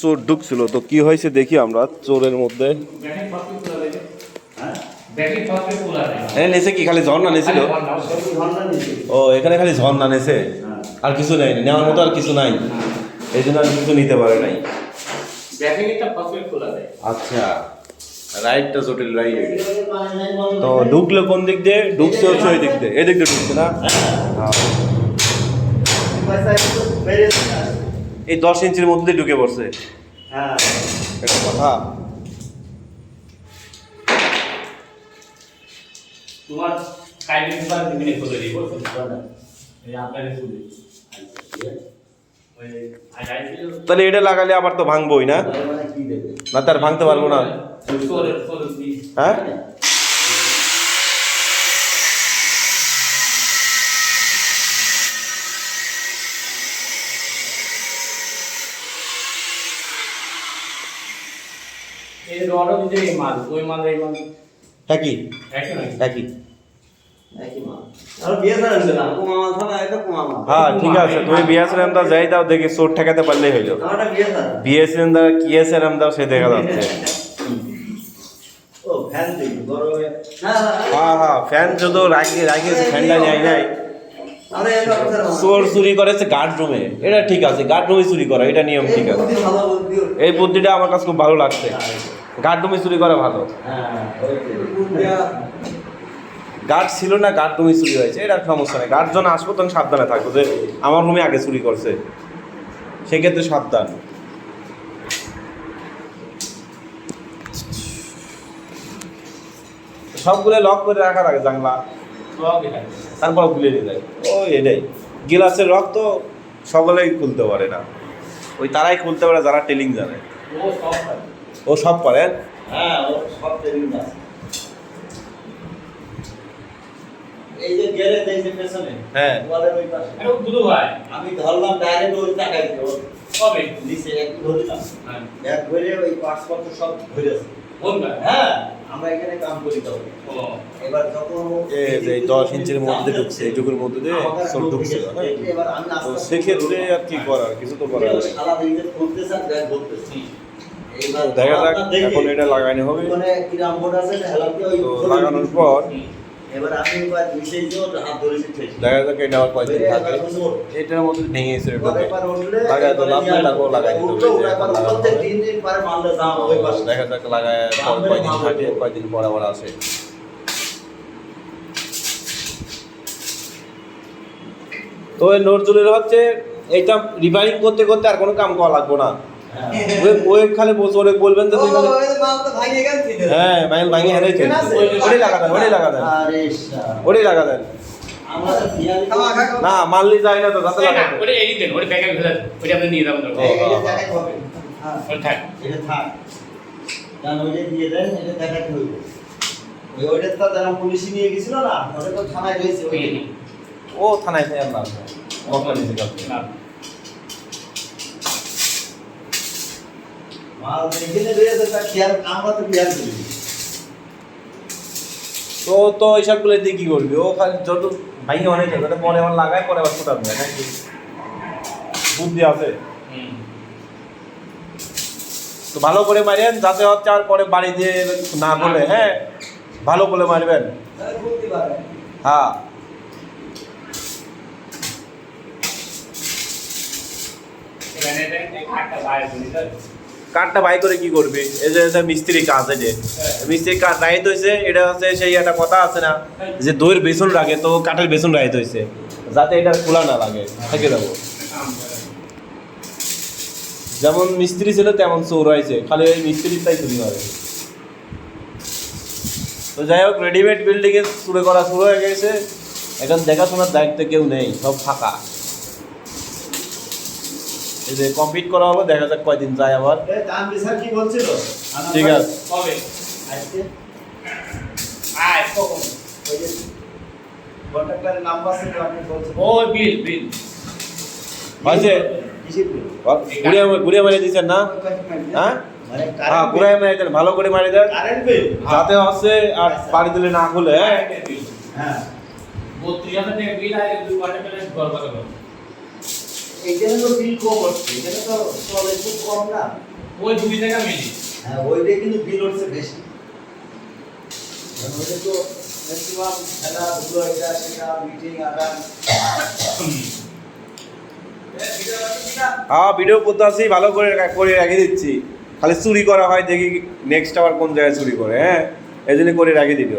চোর ঢুকছিল। তো কি হয়েছে দেখি আমরা চোরের মধ্যে। হ্যাঁ নেছে কি? খালি ঝর্ণা নেছিল? ও এখানে খালি ঝর্ণা নেছে? আর কিছু নেই নেওয়ার মতো আর কিছু নাই। এই জন্য আর কিছু নিতে পারে নাই। আচ্ছা রাইটটা জটিল রাইট তো ঢুকলো কোন দিক দিয়ে? ঢুকছে হচ্ছে ওই দিক দিয়ে। এদিক দিয়ে ঢুকছে না? হ্যাঁ। এই দশ ইঞ্চির মধ্যে ঢুকে পড়ছে। এটা কথা। তোমার কাইন্ডলি দিব তাহলে এটা লাগালে আবার তো ভাঙবোই না? না তার ভাঙতে পারব না। হ্যাঁ? এই রড দিতে এই মাল ওই মাল এই মাল। একই। একই হ্যাঁ ঠিক আছে তুমি যাই দাও দেখি চোর ঠেকাতে পারলেই হইল। বিএসএম দাও কি এসএম দাও সে দেখা যাচ্ছে। হ্যাঁ। হ্যাঁ ফ্যান যদি রাখি রাখিয়েছে ফ্যানটা নেয় নাই। চোর চুরি করেছে গার্ড রুমে এটা ঠিক আছে গার্ড রুমে চুরি করা এটা নিয়ম ঠিক আছে। এই বুদ্ধিটা আমার কাছে খুব ভালো লাগছে। গার্ড রুমে চুরি করা ভালো। গার্ড ছিল না গার্ড রুমে চুরি হয়েছে এটা সমস্যা নেই। গার্ড যখন আসব তখন সাবধানে থাকব যে আমার রুমে আগে চুরি করছে। সেক্ষেত্রে সাবধান। সবগুলো লক করে রাখা লাগে জানলা। তারপর খুলে নিয়ে যায়। ও এটাই। গিলাসের লক তো সকলেই খুলতে পারে না। ওই তারাই খুলতে পারে, যারা টেলিং জানে। ও সব। ও এই যে পেছনে হ্যাঁ। ওয়ালের ওই পাশে। আরে দুধু ভাই। আমি ধরলাম ডাইরেক্ট ওই টাকাই দিল। কবে? নিচে এক ধরলাম হ্যাঁ। এক ধরে ওই পাসপোর্ট সব ধরেছে কোন হ্যাঁ আমরা এখানে কাম করি তো এবার যখন এই যে ইঞ্চির মধ্যে ঢুকছে এইটুকুর মধ্যে দিয়ে সব ঢুকছে। এবার আমি সেক্ষেত্রে আর কি করার? কিছু তো করার শালা দিকে খুলতেছে আর ব্যাগ দেখা যাক এখন এটা লাগানো হবে। তো লাগানোর পর দেখা যাক এটা আবার এটার মধ্যে লাগায় তো লাভ নেই, তারপর লাগাই দেখা যাক লাগায় থাকে আবার আসে। তো নজরুলের হচ্ছে এইটা রিপেয়ারিং করতে করতে আর কোনো কাম করা লাগবো না। ওই ওই বসে ওরে বলবেন তো হ্যাঁ মাইল ভাঙি হেরে ওটাই লাগা দেন ওটাই লাগা দেন। ওটাই লাগা দেন। না মারলি যায় না তো যাতে লাগা ওটা এই দেন ওটা ব্যাগে ফেলে ওটা আপনি নিয়ে যাবেন এই- এই যে দেখাই হবে। হ্যাঁ, ওটা থাক। এটা থাক। কারণ ওইটা দিয়ে দেন, এটা দেখাতে হইবে। ওই ওইটা তো যারা পুলিশে নিয়ে গেছিল না, ওটা তো থানায় রয়েছে। ও থানায় আমরা তো তো এইসবগুলো দিয়ে কি করবি? ও খালি যত ভাইকে অনেক যাবে পরে আমার লাগায় পরে আবার ছোটা দেয় নাকি? বুদ্ধি আছে? তো ভালো করে মারেন যাতে হচ্ছে আর পরে বাড়ি দিয়ে না বলে। হ্যাঁ? ভালো করে মারবেন। পারে। হ্যাঁ। এখানে কাঠটা বাই করে কি করবি? এই যে মিস্ত্রি কাজ, এই যে। মিস্ত্রির কাঠ রাইত হয়েছে এটা হচ্ছে সেই একটা কথা আছে না, যে দইয়ের বেসন রাখে তো কাঠের বেসন রাইত হয়েছে যাতে এটা খোলা না লাগে, থেকে দেবো যেমন মিস্ত্রি ছিল তেমন চোর হয়েছে খালি ওই মিস্ত্রির তাই চুরি মারে তো যাই হোক রেডিমেড বিল্ডিং এ শুরু করা শুরু হয়ে গেছে। এখন দেখাশোনার দায়িত্বে কেউ নেই, সব ফাঁকা। এই যে কমপ্লিট করা হলো দেখা যাক কয়দিন যায় আবার। এই তানভীর স্যার কি বলছিল? ঠিক আছে। মারিয়ে দিচ্ছেন না? হ্যাঁ? মানে হ্যাঁ current মারিয়ে দেন ভালো করে মারিয়ে দেন। কারেন্ট বিল যাতে হচ্ছে আর বাড়ি দিলে না খুলে হ্যাঁ? হ্যাঁ। বত্রিশ হাজার টাকা বিল আছে দুই কোয়ার্টার পেলে গড় এইখানে তো বিল কম হচ্ছে এখানে তো চলে খুব কম না। ওই দুই টাকা মিনিট হ্যাঁ ওইটাই কিন্তু বিল হচ্ছে বেশি। ওইটা তো ম্যাক্সিমাম খেলাধুলো এটা সেটা মিটিং আগান হ্যাঁ ভিডিও করতে আসি ভালো করে করে রেখে দিচ্ছি। খালি চুরি করা হয় দেখি নেক্সট আবার কোন জায়গায় চুরি করে হ্যাঁ? এই জন্য করে রেখে দিল।